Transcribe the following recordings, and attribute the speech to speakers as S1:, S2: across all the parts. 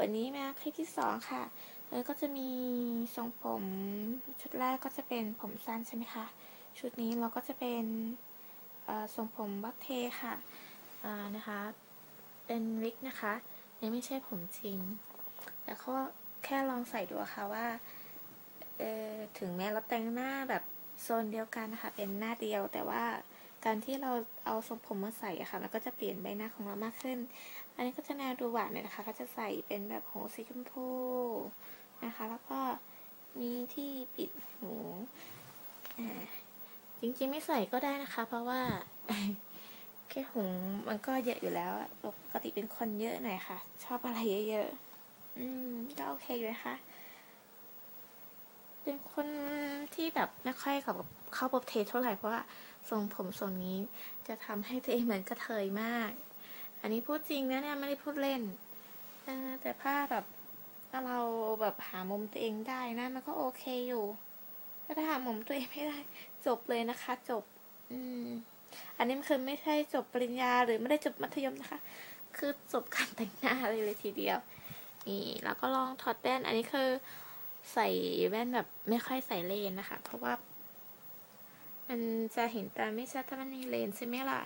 S1: วันนี้มาคลิปที่สองค่ะแล้วก็จะมีทรงผมชุดแรกก็จะเป็นผมสั้นใช่ไหมคะชุดนี้เราก็จะเป็นทรงผมบัคเทค่ะอ่านะคะ เป็นวิกนะคะยังไม่ใช่ผมจริง แต่เขาแค่ลองใส่ดูอะค่ะว่าเออถึงแม้เราแต่งหน้าแบบโซนเดียวกันนะคะเป็นหน้าเดียวแต่ว่า การที่เราเอาทรงผมมาใส่อะค่ะมันก็จะเปลี่ยนใบหน้าของเรามากขึ้น อันนี้ก็จะแนวดูหวานหน่ยนะคะ ก็จะใส่เป็นแบบหูสีชมพูนะคะ แล้วก็มีที่ปิดหูจริงๆไม่ใส่ก็ได้นะคะ เพราะว่าแค่หูมันก็เยอะอยู่แล้วปกติเป็นคนเยอะหน่อยค่ะ ชอบอะไรเยอะๆ อืมก็โอเคอยู่นะคะ เป็นคนที่แบบไม่ค่อยกับเข้าปบเทสเท่าไหร่เพราะว่าทรงผมทรงนี้จะทำให้ตัวเองเหมือนกระเทยมาก อันนี้พูดจริงนะเนี่ยไม่ได้พูดเล่นเอแต่ถ้าแบบถ้าเราแบบหามุมตัวเองได้นะ มันก็โอเคอยู่ถ้าหามุมตัวเองไม่ได้ จบเลยนะคะ จบ อืม อันนี้มันคือไม่ใช่จบปริญญาหรือไม่ได้จบมัธยมนะคะ คือจบการแต่งหน้าเลยเลยทีเดียว นี่ แล้วก็ลองถอดแว่นอันนี้คือ ใส่แว่นแบบไม่ค่อยใส่เลนนะคะ เพราะว่า มันจะเห็นตาไม่ชัดถ้ามันมีเลนใช่ไหมล่ะ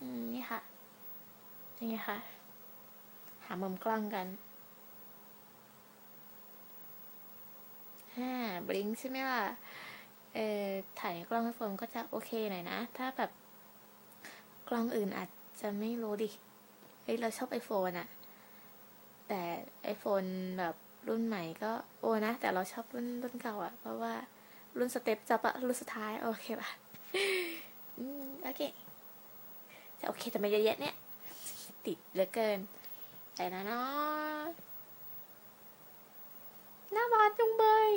S1: อืมนี่ค่ะนี่ค่ะ หามุมกล้องกันฮ่าบลิงใช่ไหมล่ะ เออถ่ายกล้องไอโฟนก็จะโอเคหน่อยนะ ถ้าแบบกล้องอื่นอาจจะไม่รู้ดิ เฮ้ย เราชอบไอโฟนอะแต่ไอโฟนแบบ รุ่นใหม่ก็โอนะ แต่เราชอบรุ่นรุ่นเก่าอะเพราะว่ารุ่นสเต็ปจับอะรุ่นสุดท้าย โอเคป่ะอืมโอเคจะโอเคแต่ไม่เยอะแยะเนี่ย ติดเหลือเกินใจนะเนาะหน้าบานจุงเบย